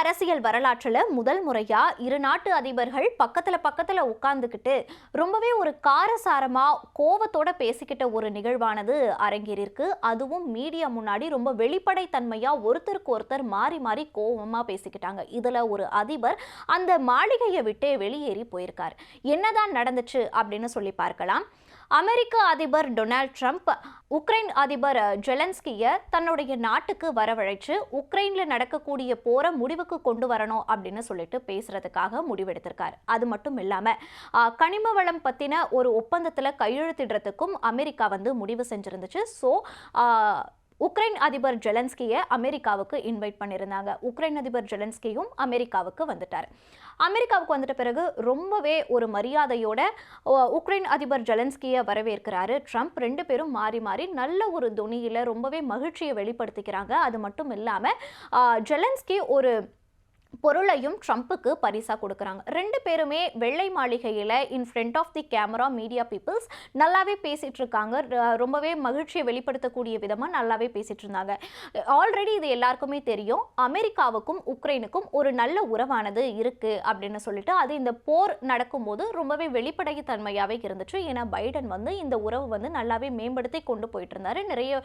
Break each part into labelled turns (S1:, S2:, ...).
S1: அரசியல் வரலாற்றில் முதல் முறையா இரு நாட்டு அதிபர்கள் பக்கத்துல பக்கத்துல உட்கார்ந்துக்கிட்டு ரொம்பவே ஒரு காரசாரமா கோவத்தோட பேசிக்கிட்ட ஒரு நிகழ்வானது அரங்கேறியிருக்கு. அதுவும் மீடியா முன்னாடி ரொம்ப வெளிப்படைத்தன்மையா ஒருத்தருக்கு ஒருத்தர் மாறி மாறி கோவமா பேசிக்கிட்டாங்க. இதுல ஒரு அதிபர் அந்த மாளிகையை விட்டே வெளியேறி போயிருக்கார். என்னதான் நடந்துச்சு அப்படின்னு சொல்லி பார்க்கலாம். அமெரிக்க அதிபர் டொனால்ட் ட்ரம்ப் உக்ரைன் அதிபர் ஜெலன்ஸ்கியை தன்னுடைய நாட்டுக்கு வரவழைச்சு உக்ரைனில் நடக்கக்கூடிய போரை முடிவுக்கு கொண்டு வரணும் அப்படின்னு சொல்லிட்டு பேசுறதுக்காக முடிவெடுத்திருக்காரு. அது மட்டும் இல்லாமல் கனிம வளம் பற்றின ஒரு ஒப்பந்தத்தில் கையெழுத்திடுறதுக்கும் அமெரிக்கா வந்து முடிவு செஞ்சிருந்துச்சு. ஸோ உக்ரைன் அதிபர் ஜெலன்ஸ்கியை அமெரிக்காவுக்கு இன்வைட் பண்ணியிருந்தாங்க. உக்ரைன் அதிபர் ஜெலன்ஸ்கியும் அமெரிக்காவுக்கு வந்துட்டார். அமெரிக்காவுக்கு வந்துட்ட பிறகு ரொம்பவே ஒரு மரியாதையோட உக்ரைன் அதிபர் ஜெலன்ஸ்கியை வரவேற்கிறாரு. ட்ரம்ப் ரெண்டு பேரும் மாறி மாறி நல்ல ஒரு துணியில் ரொம்பவே மகிழ்ச்சியை வெளிப்படுத்திக்கிறாங்க. அது மட்டும் இல்லாமல் ஜெலன்ஸ்கி ஒரு பொருளையும் ட்ரம்ப்புக்கு பரிசாக கொடுக்குறாங்க. ரெண்டு பேருமே வெள்ளை மாளிகையில் in front of the camera media peoples நல்லாவே பேசிகிட்டு இருக்காங்க. ர- ரொம்பவே மகிழ்ச்சியை வெளிப்படுத்தக்கூடிய விதமாக நல்லாவே பேசிகிட்டு இருந்தாங்க. ஆல்ரெடி இது எல்லாருக்குமே தெரியும். அமெரிக்காவுக்கும் உக்ரைனுக்கும் ஒரு நல்ல உறவானது இருக்குது அப்படின்னு சொல்லிட்டு அது இந்த போர் நடக்கும்போது ரொம்பவே வெளிப்படைத்தன்மையாகவே இருந்துச்சு. ஏன்னா பைடன் வந்து இந்த உறவு வந்து நல்லாவே மேம்படுத்தி கொண்டு போயிட்டு இருந்தாரு. நிறைய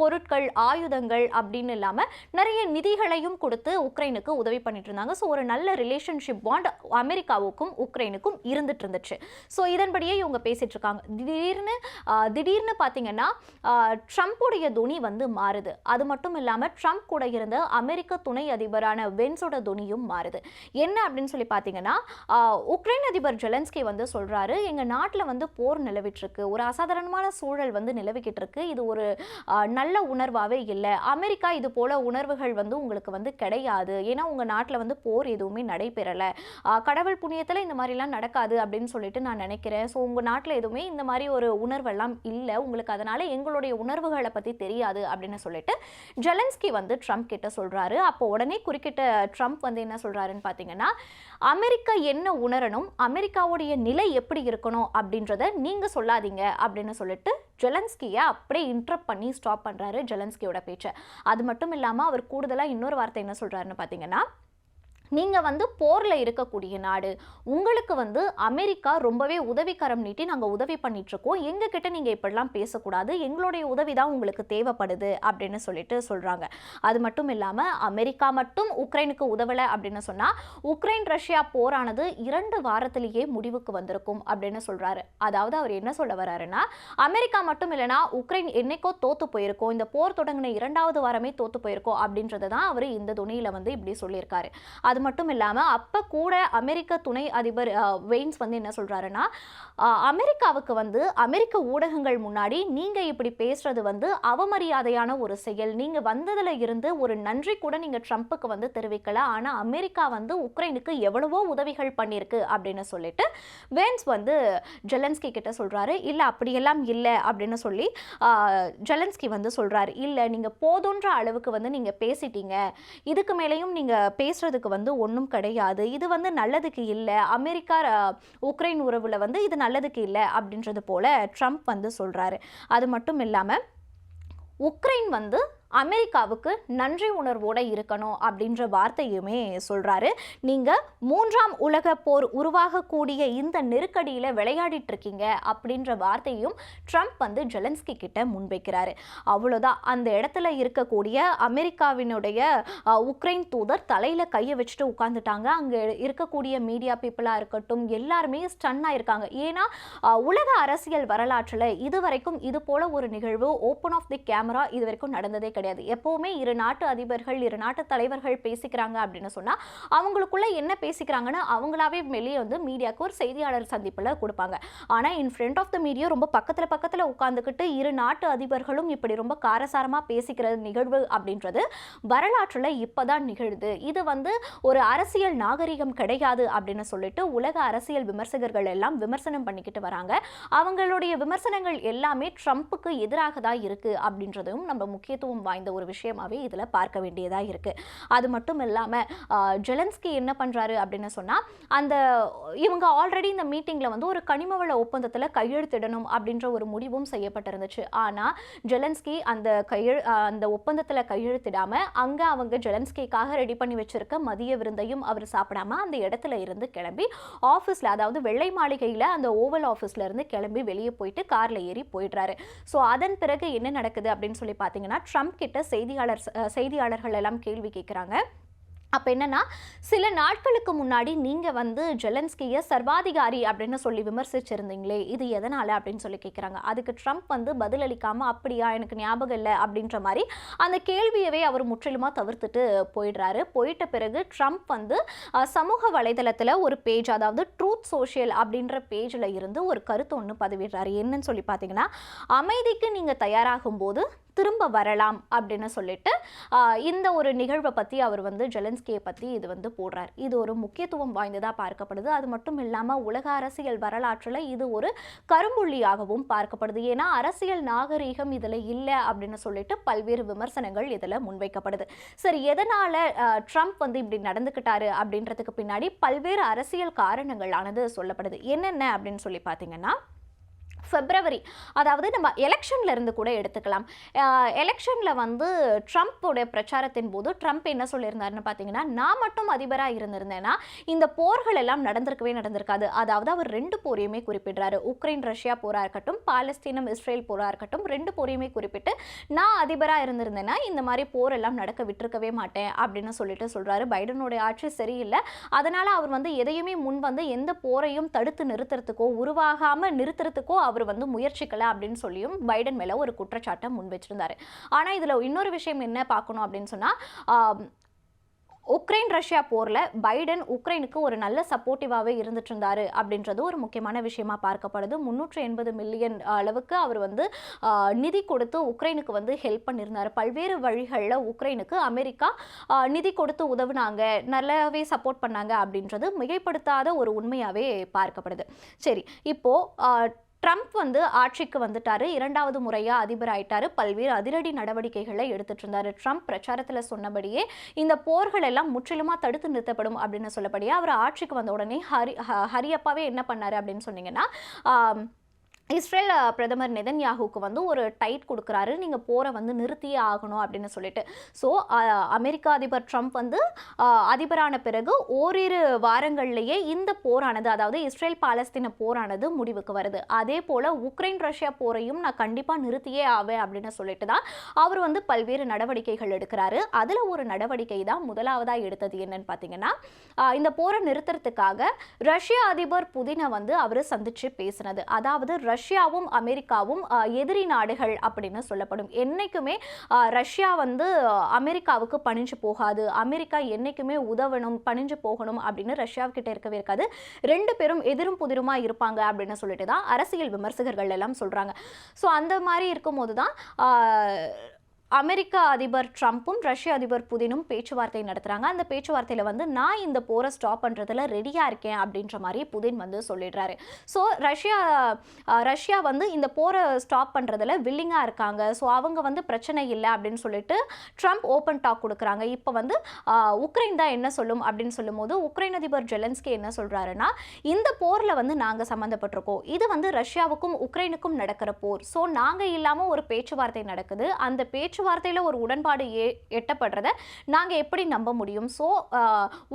S1: பொருட்கள் ஆயுதங்கள் அப்படின்னு இல்லாமல் நிறைய நிதிகளையும் கொடுத்து உக்ரைனுக்கு உதவி பண்ணிட்டு இருந்தாங்க. ஸோ ஒரு நல்ல ரிலேஷன்ஷிப் பாண்ட் அமெரிக்காவுக்கும் உக்ரைனுக்கும் இருந்துட்டு இருந்துச்சு. ஸோ இதன்படியே இவங்க பேசிட்டு இருக்காங்க. திடீர்னு திடீர்னு பார்த்தீங்கன்னா ட்ரம்ப்புடைய துணி வந்து மாறுது. அது மட்டும் இல்லாமல் ட்ரம்ப் கூட இருந்த அமெரிக்க துணை அதிபரான வென்ஸோட துணியும் மாறுது. என்ன அப்படின்னு சொல்லி பார்த்தீங்கன்னா உக்ரைன் அதிபர் ஜெலன்ஸ்கி வந்து சொல்கிறாரு எங்கள் நாட்டில் வந்து போர் நிலவிட்டு இருக்கு. ஒரு அசாதாரணமான சூழல் வந்து நிலவிக்கிட்டு இருக்கு. இது ஒரு நல்ல நல்ல உணர்வாகவே இல்லை. அமெரிக்கா இது போல உணர்வுகள் வந்து உங்களுக்கு வந்து கிடையாது. ஏன்னா உங்கள் நாட்டில் வந்து போர் எதுவுமே நடைபெறலை. கடவுள் புண்ணியத்தில் இந்த மாதிரிலாம் நடக்காது அப்படின்னு சொல்லிட்டு நான் நினைக்கிறேன். ஸோ உங்கள் நாட்டில் எதுவுமே இந்த மாதிரி ஒரு உணர்வெல்லாம் இல்லை. உங்களுக்கு அதனால எங்களுடைய உணர்வுகளை பற்றி தெரியாது அப்படின்னு சொல்லிட்டு ஜெலன்ஸ்கி வந்து ட்ரம்ப் கிட்ட சொல்கிறாரு அப்போ உடனே குறுக்கிட்ட ட்ரம்ப் வந்து என்ன சொல்கிறாருன்னு பார்த்தீங்கன்னா அமெரிக்கா என்ன உணரணும்? அமெரிக்காவுடைய நிலை எப்படி இருக்கணும்? அப்படின்றத நீங்கள் சொல்லாதீங்க அப்படின்னு சொல்லிட்டு ஜெலன்ஸ்கியை அப்படியே இன்டரப்ட் பண்ணி ஸ்டாப் பண்ணுறாரு ஜெலன்ஸ்கியோட பேச்சை. அது மட்டும் இல்லாமல் அவர் கூடுதலாக இன்னொரு வார்த்தை என்ன சொல்கிறாருன்னு பார்த்தீங்கன்னா நீங்கள் வந்து போரில் இருக்கக்கூடிய நாடு. உங்களுக்கு வந்து அமெரிக்கா ரொம்பவே உதவிக்கரம் நீட்டி நாங்கள் உதவி பண்ணிகிட்ருக்கோம் இருக்கோம் எங்ககிட்ட நீங்கள் இப்படிலாம் பேசக்கூடாது. எங்களுடைய உதவி தான் உங்களுக்கு தேவைப்படுது அப்படின்னு சொல்லிட்டு சொல்கிறாங்க அது மட்டும் இல்லாமல் அமெரிக்கா மட்டும் உக்ரைனுக்கு உதவலை அப்படின்னு சொன்னால் உக்ரைன் ரஷ்யா போரானது இரண்டு வாரத்திலேயே முடிவுக்கு வந்திருக்கும் அப்படின்னு சொல்கிறாரு அதாவது அவர் என்ன சொல்ல வர்றாருன்னா அமெரிக்கா மட்டும் இல்லைன்னா உக்ரைன் என்னைக்கோ தோற்று போயிருக்கோம். இந்த போர் தொடங்கின இரண்டாவது வாரமே தோற்று போயிருக்கோம் அப்படின்றது தான் அவர் இந்த துணியில் வந்து இப்படி சொல்லியிருக்காரு. அது அது மட்டும் இல்லாமல் அப்போ கூட அமெரிக்க துணை அதிபர் வெயின்ஸ் வந்து என்ன சொல்கிறாருன்னா அமெரிக்காவுக்கு வந்து அமெரிக்க ஊடகங்கள் முன்னாடி நீங்கள் இப்படி பேசுகிறது வந்து அவமரியாதையான ஒரு செயல். நீங்கள் வந்ததில் இருந்து ஒரு நன்றி கூட நீங்கள் ட்ரம்ப்புக்கு வந்து தெரிவிக்கல. ஆனால் அமெரிக்கா வந்து உக்ரைனுக்கு எவ்வளவோ உதவிகள் பண்ணியிருக்கு அப்படின்னு சொல்லிட்டு வேன்ஸ் வந்து ஜெலன்ஸ்கி கிட்ட சொல்கிறாரு இல்லை அப்படியெல்லாம் இல்லை அப்படின்னு சொல்லி ஜெலன்ஸ்கி வந்து சொல்கிறாரு இல்லை நீங்கள் போதுன்ற அளவுக்கு வந்து நீங்கள் பேசிட்டீங்க. இதுக்கு மேலேயும் நீங்கள் பேசுகிறதுக்கு வந்து ஒன்றும் கிடையாது. இது வந்து நல்லதுக்கு இல்லை. அமெரிக்கா உக்ரைன் உறவில் வந்து இது நல்லதுக்கு இல்லை அப்படின்றது போல ட்ரம்ப் வந்து சொல்கிறாரு அது மட்டும் இல்லாமல் உக்ரைன் வந்து அமெரிக்காவுக்கு நன்றி உணர்வோடு இருக்கணும் அப்படின்ற வார்த்தையுமே சொல்கிறாரு நீங்கள் மூன்றாம் உலக போர் உருவாகக்கூடிய இந்த நெருக்கடியில் விளையாடிட்டு இருக்கீங்க அப்படின்ற வார்த்தையும் ட்ரம்ப் வந்து ஜெலன்ஸ்கி கிட்ட முன்வைக்கிறாரு. அவ்வளோதான் அந்த இடத்துல இருக்கக்கூடிய அமெரிக்காவினுடைய உக்ரைன் தூதர் தலையில் கையை வச்சுட்டு உட்காந்துட்டாங்க அங்கே இருக்கக்கூடிய மீடியா பீப்புளாக இருக்கட்டும் எல்லாருமே ஸ்டன்னாக இருக்காங்க ஏன்னா உலக அரசியல் வரலாற்றில் இதுவரைக்கும் இது போல ஒரு நிகழ்வு ஓப்பன் ஆஃப் தி கேமரா இது வரைக்கும் நடந்ததே கிடையாது. எப்பவுமே இரு நாட்டு அதிபர்கள் இரு நாட்டு தலைவர்கள் பேசிக்கிறாங்க அப்படின்னு சொன்னால் அவங்களுக்குள்ள என்ன பேசிக்கிறாங்கன்னு அவங்களாவே வெளியே வந்து மீடியாவுக்கு ஒரு செய்தியாளர் சந்திப்பில் கொடுப்பாங்க. ஆனால் in front of the media ரொம்ப பக்கத்தில் பக்கத்தில் உட்காந்துக்கிட்டு இரு நாட்டு அதிபர்களும் இப்படி ரொம்ப காரசாரமாக பேசிக்கிற நிகழ்வு அப்படின்றது வரலாற்றில் இப்போ தான் நிகழுது. இது வந்து ஒரு அரசியல் நாகரிகம் கிடையாது அப்படின்னு சொல்லிட்டு உலக அரசியல் விமர்சகர்கள் எல்லாம் விமர்சனம் பண்ணிக்கிட்டு வராங்க. அவங்களுடைய விமர்சனங்கள் எல்லாமே ட்ரம்ப்புக்கு எதிராக தான் இருக்குது அப்படின்றதும் நம்ம முக்கியத்துவம் வாய்ந்த ஒரு விஷயமாவே இதில் பார்க்க வேண்டியதாக இருக்குது அது மட்டும் இல்லாமல் ஜெலன்ஸ்கி என்ன பண்ணுறாரு அப்படின்னு சொன்னால் அந்த இவங்க ஆல்ரெடி இந்த மீட்டிங்கில் வந்து ஒரு கனிமவள ஒப்பந்தத்தில் கையெழுத்திடணும் அப்படின்ற ஒரு முடிவும் செய்யப்பட்டிருந்துச்சு. ஆனால் ஜெலன்ஸ்கி அந்த கையெழு அந்த ஒப்பந்தத்தில் கையெழுத்திடாமல் அங்கே அவங்க ஜெலன்ஸ்கிக்காக ரெடி பண்ணி வச்சிருக்க மதிய விருந்தையும் அவர் சாப்பிடாம அந்த இடத்துல இருந்து கிளம்பி ஆஃபீஸில் அதாவது வெள்ளை மாளிகையில் அந்த ஓவல் ஆஃபீஸில் இருந்து கிளம்பி வெளியே போயிட்டு காரில் ஏறி போயிடுறாரு. ஸோ அதன் பிறகு என்ன நடக்குது அப்படின்னு சொல்லி பார்த்தீங்கன்னா ட்ரம்ப் கிட்ட செய்தியாளர் செய்தியாளர்கள் எல்லாம் கேள்வி கேட்குறாங்க அப்போ என்னன்னா சில நாட்களுக்கு முன்னாடி நீங்கள் வந்து ஜெலன்ஸ்கியை சர்வாதிகாரி அப்படின்னு சொல்லி விமர்சிச்சிருந்தீங்களே இது எதனால் அப்படின்னு சொல்லி கேட்குறாங்க அதுக்கு ட்ரம்ப் வந்து பதிலளிக்காமல் அப்படியா எனக்கு ஞாபகம் இல்லை அப்படின்ற மாதிரி அந்த கேள்வியவே அவர் முற்றிலுமாக தவிர்த்துட்டு போயிடுறாரு. போயிட்ட பிறகு ட்ரம்ப் வந்து சமூக வலைதளத்தில் ஒரு பேஜ் அதாவது ட்ரூத் சோஷியல் அப்படின்ற பேஜில் இருந்து ஒரு கருத்து ஒன்று பதிவிடுறாரு. என்னன்னு சொல்லி பார்த்தீங்கன்னா அமைதிக்கு நீங்கள் தயாராகும் போது திரும்ப வரலாம் அப்படின்னு சொல்லிட்டு இந்த ஒரு நிகழ்வை பற்றி அவர் வந்து ஜெலன்ஸ்கியை பற்றி இது வந்து போடுறார். இது ஒரு முக்கியத்துவம் வாய்ந்ததாக பார்க்கப்படுது. அது மட்டும் இல்லாமல் உலக அரசியல் வரலாற்றில் இது ஒரு கரும்புள்ளியாகவும் பார்க்கப்படுது. ஏன்னா அரசியல் நாகரீகம் இதில் இல்லை அப்படின்னு சொல்லிட்டு பல்வேறு விமர்சனங்கள் இதில் முன்வைக்கப்படுது. சரி எதனால் ட்ரம்ப் வந்து இப்படி நடந்துக்கிட்டாரு அப்படின்றதுக்கு பின்னாடி பல்வேறு அரசியல் காரணங்களானது சொல்லப்படுது. என்னென்ன அப்படின்னு சொல்லி பார்த்தீங்கன்னா ஃபெப்ரவரி அதாவது நம்ம எலெக்ஷனில் இருந்து கூட எடுத்துக்கலாம். எலெக்ஷனில் வந்து ட்ரம்ப்போடைய பிரச்சாரத்தின் போது ட்ரம்ப் என்ன சொல்லியிருந்தாருன்னு பார்த்தீங்கன்னா நான் மட்டும் அதிபராக இருந்திருந்தேன்னா இந்த போர்கள் எல்லாம் நடந்திருக்கவே நடந்திருக்காது. அதாவது அவர் ரெண்டு போரையுமே குறிப்பிடுறாரு. உக்ரைன் ரஷ்யா போராக இருக்கட்டும் பாலஸ்தீனம் இஸ்ரேல் போராக இருக்கட்டும் ரெண்டு போரையுமே குறிப்பிட்டு நான் அதிபராக இருந்திருந்தேன்னா இந்த மாதிரி போர் எல்லாம் நடக்க விட்டுருக்கவே மாட்டேன் அப்படின்னு சொல்லிட்டு சொல்கிறாரு பைடனுடைய ஆட்சி சரியில்லை. அதனால் அவர் வந்து எதையுமே முன் வந்து எந்த போரையும் தடுத்து நிறுத்துறதுக்கோ உருவாகாமல் நிறுத்துறதுக்கோ அவர் வந்து முயற்சிக்கலை அப்படின்னு சொல்லியும் பைடன் மேலே ஒரு குற்றச்சாட்டை முன் வச்சிருந்தாரு. ஆனால் இதில் இன்னொரு விஷயம் என்ன பார்க்கணும் அப்படின்னு சொன்னால் உக்ரைன் ரஷ்யா போரில் பைடன் உக்ரைனுக்கு ஒரு நல்ல சப்போர்ட்டிவாகவே இருந்துட்டு இருந்தாரு அப்படின்றது ஒரு முக்கியமான விஷயமா பார்க்கப்படுது. முந்நூற்று எண்பது மில்லியன் அளவுக்கு அவர் வந்து நிதி கொடுத்து உக்ரைனுக்கு வந்து ஹெல்ப் பண்ணியிருந்தார் பல்வேறு வழிகளில் உக்ரைனுக்கு அமெரிக்கா நிதி கொடுத்து உதவுனாங்க நல்லாவே சப்போர்ட் பண்ணாங்க அப்படின்றது மிகைப்படுத்தாத ஒரு உண்மையாகவே பார்க்கப்படுது. சரி இப்போது ட்ரம்ப் வந்து ஆட்சிக்கு வந்துட்டாரு. இரண்டாவது முறையாக அதிபர் ஆயிட்டாரு. பல்வேறு அதிரடி நடவடிக்கைகளை எடுத்துட்டு இருந்தாரு ட்ரம்ப். பிரச்சாரத்தில் சொன்னபடியே இந்த போர்கள் எல்லாம் முற்றிலுமா தடுத்து நிறுத்தப்படும் அப்படின்னு சொல்லபடியே அவர் ஆட்சிக்கு வந்த உடனே ஹரி ஹ- ஹரியப்பாவே என்ன பண்ணாரு அப்படின்னு சொன்னீங்கன்னா இஸ்ரேல் பிரதமர் நெதன்யாகுக்கு வந்து ஒரு டைட் கொடுக்குறாரு. நீங்கள் போரை வந்து நிறுத்தியே ஆகணும் அப்படின்னு சொல்லிட்டு. ஸோ அமெரிக்க அதிபர் ட்ரம்ப் வந்து அதிபரான பிறகு ஓரிரு வாரங்கள்லேயே இந்த போரானது அதாவது இஸ்ரேல் பாலஸ்தீன போரானது முடிவுக்கு வருது. அதே போல் உக்ரைன் ரஷ்யா போரையும் நான் கண்டிப்பாக நிறுத்தியே ஆவேன் அப்படின்னு சொல்லிட்டு தான் அவர் வந்து பல்வேறு நடவடிக்கைகள் எடுக்கிறாரு. அதில் ஒரு நடவடிக்கை தான் முதலாவதாக எடுத்தது என்னன்னு பார்த்தீங்கன்னா இந்த போரை நிறுத்துறதுக்காக ரஷ்ய அதிபர் புதினை வந்து அவர் சந்திச்சு பேசினது. அதாவது ரஷ்யாவும் அமெரிக்காவும் எதிரி நாடுகள் அப்படின்னு சொல்லப்படும். என்றைக்குமே ரஷ்யா வந்து அமெரிக்காவுக்கு பணிஞ்சு போகாது. அமெரிக்கா என்றைக்குமே உதவணும் பணிஞ்சு போகணும் அப்படின்னு ரஷ்யாவுக்கிட்ட இருக்கவே இருக்காது. ரெண்டு பேரும் எதிரும் புதிருமாக இருப்பாங்க அப்படின்னு சொல்லிட்டு தான் அரசியல் விமர்சகர்கள் எல்லாம் சொல்கிறாங்க ஸோ அந்த மாதிரி இருக்கும்போது தான் அமெரிக்க அதிபர் ட்ரம்ப்பும் ரஷ்ய அதிபர் புதினும் பேச்சுவார்த்தை நடத்துகிறாங்க அந்த பேச்சுவார்த்தையில் வந்து நான் இந்த போரை ஸ்டாப் பண்ணுறதுல ரெடியாக இருக்கேன் அப்படின்ற மாதிரி புதின் வந்து சொல்லிடுறாரு. ஸோ ரஷ்யா ரஷ்யா வந்து இந்த போரை ஸ்டாப் பண்ணுறதுல வில்லிங்காக இருக்காங்க. ஸோ அவங்க வந்து பிரச்சனை இல்லை அப்படின்னு சொல்லிட்டு ட்ரம்ப் ஓப்பன் டாக் கொடுக்குறாங்க. இப்போ வந்து உக்ரைன் தான் என்ன சொல்லும் அப்படின்னு சொல்லும்போது உக்ரைன் அதிபர் ஜெலன்ஸ்கி என்ன சொல்கிறாருன்னா இந்த போரில் வந்து நாங்கள் சம்மந்தப்பட்டிருக்கோம் இது வந்து ரஷ்யாவுக்கும் உக்ரைனுக்கும் நடக்கிற போர். ஸோ நாங்கள் இல்லாமல் ஒரு பேச்சுவார்த்தை நடக்குது. அந்த பேச்சு பேச்சுவார்த்தையில் ஒரு உடன்பாடு ஏ எட்டப்படுறத நாங்கள் எப்படி நம்ப முடியும்? ஸோ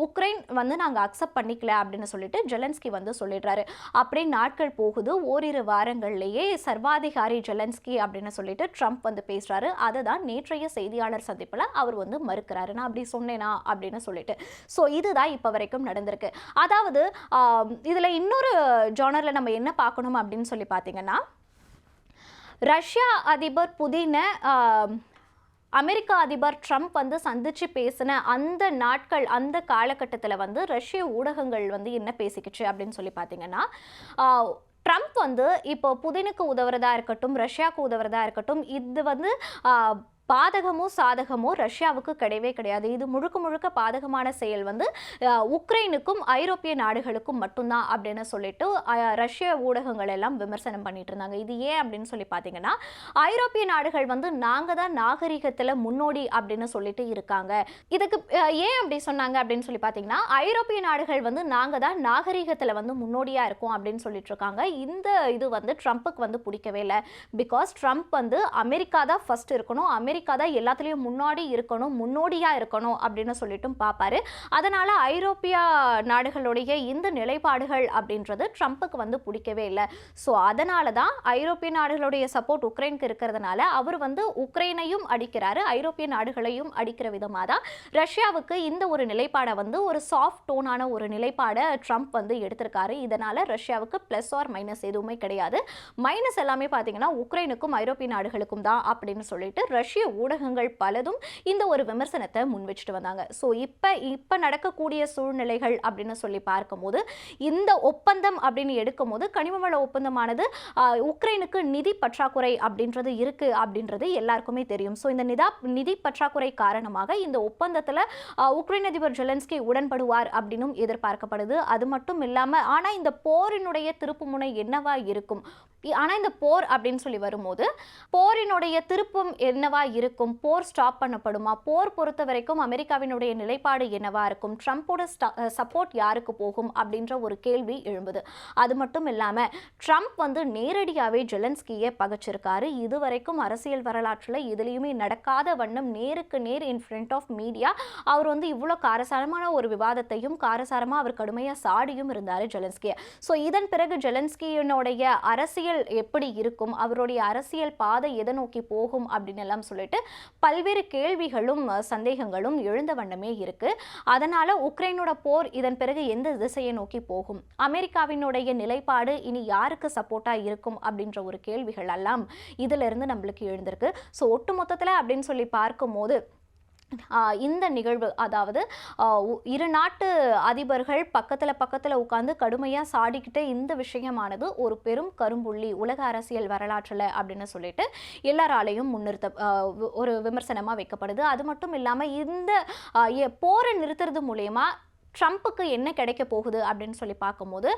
S1: உக்ரைன் வந்து நாங்கள் அக்செப்ட் பண்ணிக்கல அப்படின்னு சொல்லிட்டு ஜெலன்ஸ்கி வந்து சொல்லிடுறாரு. அப்படியே நாட்கள் போகுது. ஓரிரு வாரங்கள்லேயே சர்வாதிகாரி ஜெலன்ஸ்கி அப்படின்னு சொல்லிட்டு ட்ரம்ப் வந்து பேசுகிறாரு அதை தான் நேற்றைய செய்தியாளர் சந்திப்பில் அவர் வந்து மறுக்கிறாரு. நான் அப்படி சொன்னேனா அப்படின்னு சொல்லிட்டு. ஸோ இதுதான் இப்போ வரைக்கும் நடந்திருக்கு. அதாவது இதில் இன்னொரு ஜோனரில் நம்ம என்ன பார்க்கணும் அப்படின்னு சொல்லி பார்த்தீங்கன்னா ரஷ்யா அதிபர் புதின அமெரிக்க அதிபர் ட்ரம்ப் வந்து சந்திச்சு பேசின அந்த நாட்கள் அந்த காலகட்டத்தில் வந்து ரஷ்ய ஊடகங்கள் வந்து என்ன பேசிக்கிச்சு அப்படின்னு சொல்லி பார்த்தீங்கன்னா ட்ரம்ப் வந்து இப்போ புதினுக்கு உதவுறதா இருக்கட்டும் ரஷ்யாவுக்கு உதவுறதா இருக்கட்டும் இது வந்து பாதகமோ சாதகமோ ரஷ்யாவுக்கு கிடையவே கிடையாது. இது முழுக்க முழுக்க பாதகமான செயல் வந்து உக்ரைனுக்கும் ஐரோப்பிய நாடுகளுக்கும் மட்டும்தான் அப்படின்னு சொல்லிட்டு ரஷ்ய ஊடகங்கள் எல்லாம் விமர்சனம் பண்ணிட்டு இருந்தாங்க. இது ஏன் அப்படின்னு சொல்லி பார்த்தீங்கன்னா ஐரோப்பிய நாடுகள் வந்து நாங்கள் தான் நாகரிகத்தில் முன்னோடி அப்படின்னு சொல்லிட்டு இருக்காங்க. இதுக்கு ஏன் அப்படி சொன்னாங்க அப்படின்னு சொல்லி பார்த்தீங்கன்னா ஐரோப்பிய நாடுகள் வந்து நாங்கள் தான் நாகரிகத்தில் வந்து முன்னோடியாக இருக்கோம் அப்படின்னு சொல்லிட்டு இருக்காங்க. இந்த இது வந்து ட்ரம்ப்புக்கு வந்து பிடிக்கவே இல்லை. பிகாஸ் ட்ரம்ப் வந்து அமெரிக்கா தான் ஃபர்ஸ்ட் இருக்கணும். அமெரிக்கா தான் எல்லாத்துலேயும் முன்னாடி இருக்கணும் முன்னோடியாக இருக்கணும் அப்படின்னு சொல்லிட்டும் பார்ப்பாரு அதனால் ஐரோப்பிய நாடுகளுடைய இந்த நிலைப்பாடுகள் அப்படின்றது ட்ரம்ப்புக்கு வந்து பிடிக்கவே இல்லை. ஸோ அதனால தான் ஐரோப்பிய நாடுகளுடைய சப்போர்ட் உக்ரைனுக்கு இருக்கிறதுனால அவர் வந்து உக்ரைனையும் அடிக்கிறாரு ஐரோப்பிய நாடுகளையும் அடிக்கிற விதமாக தான் ரஷ்யாவுக்கு இந்த ஒரு நிலைப்பாடை வந்து ஒரு சாஃப்ட் டோனான ஒரு நிலைப்பாடை ட்ரம்ப் வந்து எடுத்திருக்காரு. இதனால் ரஷ்யாவுக்கு ப்ளஸ் ஆர் மைனஸ் எதுவுமே கிடையாது. மைனஸ் எல்லாமே பார்த்தீங்கன்னா உக்ரைனுக்கும் ஐரோப்பிய நாடுகளுக்கும் தான் அப்படின்னு சொல்லிட்டு ரஷ்ய ஊடகங்கள் பலதும் இந்த ஒரு விமர்சனத்தை முன் வச்சுட்டு வந்தாங்க. ஸோ இப்போ இப்போ நடக்கக்கூடிய சூழ்நிலைகள் அப்படின்னு சொல்லி பார்க்கும்போது இந்த ஒப்பந்தம் அப்படின்னு எடுக்கும்போது கனிமவள ஒப்பந்தமானது உக்ரைனுக்கு நிதி பற்றாக்குறை அப்படின்றது இருக்கு அப்படின்றது எல்லாருக்குமே தெரியும். ஸோ இந்த நிதா நிதி பற்றாக்குறை காரணமாக இந்த ஒப்பந்தத்தில் உக்ரைன் அதிபர் ஜெலன்ஸ்கி உடன்படுவார் அப்படின்னும் எதிர்பார்க்கப்படுது. அது மட்டும் இல்லாமல் ஆனால் இந்த போரினுடைய திருப்புமுனை என்னவா இருக்கும்? ஆனால் ஆனா இந்த போர் அப்படின்னு சொல்லி வரும்போது போரினுடைய திருப்பம் என்னவா இருக்கும். போர் ஸ்டாப் பண்ணப்படுமா? போர் பொறுத்த வரைக்கும் அமெரிக்காவினுடைய நிலைப்பாடு என்னவா இருக்கும்? ட்ரம்ப்போட சப்போர்ட் யாருக்கு போகும் அப்படின்ற ஒரு கேள்வி எழும்புது. அது மட்டும் இல்லாம ட்ரம்ப் வந்து நேரடியாகவே ஜெலன்ஸ்கியை பகைச்சிருக்காரு. இதுவரைக்கும் அரசியல் வரலாற்றில் இதுலேயுமே நடக்காத வண்ணம் நேருக்கு நேர் இன் ஃப்ரண்ட் ஆஃப் மீடியா அவர் வந்து இவ்வளோ காரசாரமான ஒரு விவாதத்தையும் காரசாரமாக அவர் கடுமையாக சாடியும் இருந்தார் ஜெலன்ஸ்கியை. ஸோ இதன் பிறகு ஜெலன்ஸ்கியினுடைய அரசியல் எப்படி இருக்கும்? அவருடைய அரசியல் பாதை எதை நோக்கி போகும் அப்படின்னு எல்லாம் சொல்லி சொல்லிட்டு பல்வேறு கேள்விகளும் சந்தேகங்களும் எழுந்த வண்ணமே இருக்கு. அதனால உக்ரைனோட போர் இதன் பிறகு எந்த திசையை நோக்கி போகும்? அமெரிக்காவினுடைய நிலைப்பாடு இனி யாருக்கு சப்போர்ட்டா இருக்கும் அப்படின்ற ஒரு கேள்விகள் எல்லாம் இதுல இருந்து நம்மளுக்கு எழுந்திருக்கு. ஸோ ஒட்டு மொத்தத்தில் அப்படின்னு சொல்லி பார்க்கும்போது இந்த நிகழ்வு அதாவது உ- இரு நாட்டு அதிபர்கள் பக்கத்தில் பக்கத்தில் உட்காந்து கடுமையாக சாடிக்கிட்ட இந்த விஷயமானது ஒரு பெரும் கரும்புள்ளி உலக அரசியல் வரலாற்றில் அப்படின்னு சொல்லிட்டு எல்லாராலையும் முன்னிறுத்த ஒரு விமர்சனமாக வைக்கப்படுது. அது மட்டும் இல்லாமல் இந்த போரை நிறுத்துறது மூலயமா ட்ரம்ப்புக்கு என்ன கிடைக்க போகுது அப்படின்னு சொல்லி பார்க்கும்போது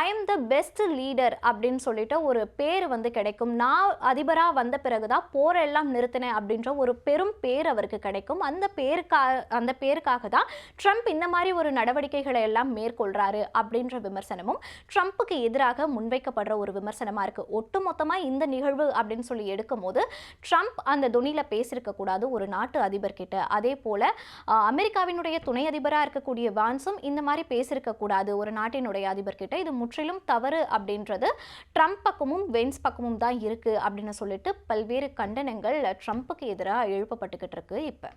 S1: I am the best leader அப்படின்னு சொல்லிட்டு ஒரு பேர் வந்து கிடைக்கும். நான் அதிபராக வந்த பிறகு தான் போரெல்லாம் நிறுத்தினேன் அப்படின்ற ஒரு பெரும் பேர் அவருக்கு கிடைக்கும். அந்த பேருக்காக அந்த பேருக்காக தான் ட்ரம்ப் இந்த மாதிரி ஒரு நடவடிக்கைகளை எல்லாம் மேற்கொள்கிறாரு அப்படின்ற விமர்சனமும் ட்ரம்ப்புக்கு எதிராக முன்வைக்கப்படுற ஒரு விமர்சனமாக இருக்குது ஒட்டு ஒட்டுமொத்தமாக இந்த நிகழ்வு அப்படின்னு சொல்லி எடுக்கும்போது ட்ரம்ப் அந்த துணியில் பேசியிருக்கக்கூடாது ஒரு நாட்டு அதிபர்கிட்ட. அதே போல் அமெரிக்காவினுடைய துணை அதிபராக இருக்கக்கூடிய வான் பிரான்ஸும் இந்த மாதிரி பேசியிருக்க கூடாது. ஒரு நாட்டினுடைய அதிபர் கிட்ட இது முற்றிலும் தவறு அப்படின்றது ட்ரம்ப் பக்கமும் வென்ஸ் பக்கமும் தான் இருக்கு அப்படின்னு சொல்லிட்டு பல்வேறு கண்டனங்கள் ட்ரம்ப்புக்கு எதிராக எழுப்பப்பட்டுக்கிட்டு இருக்கு இப்போ.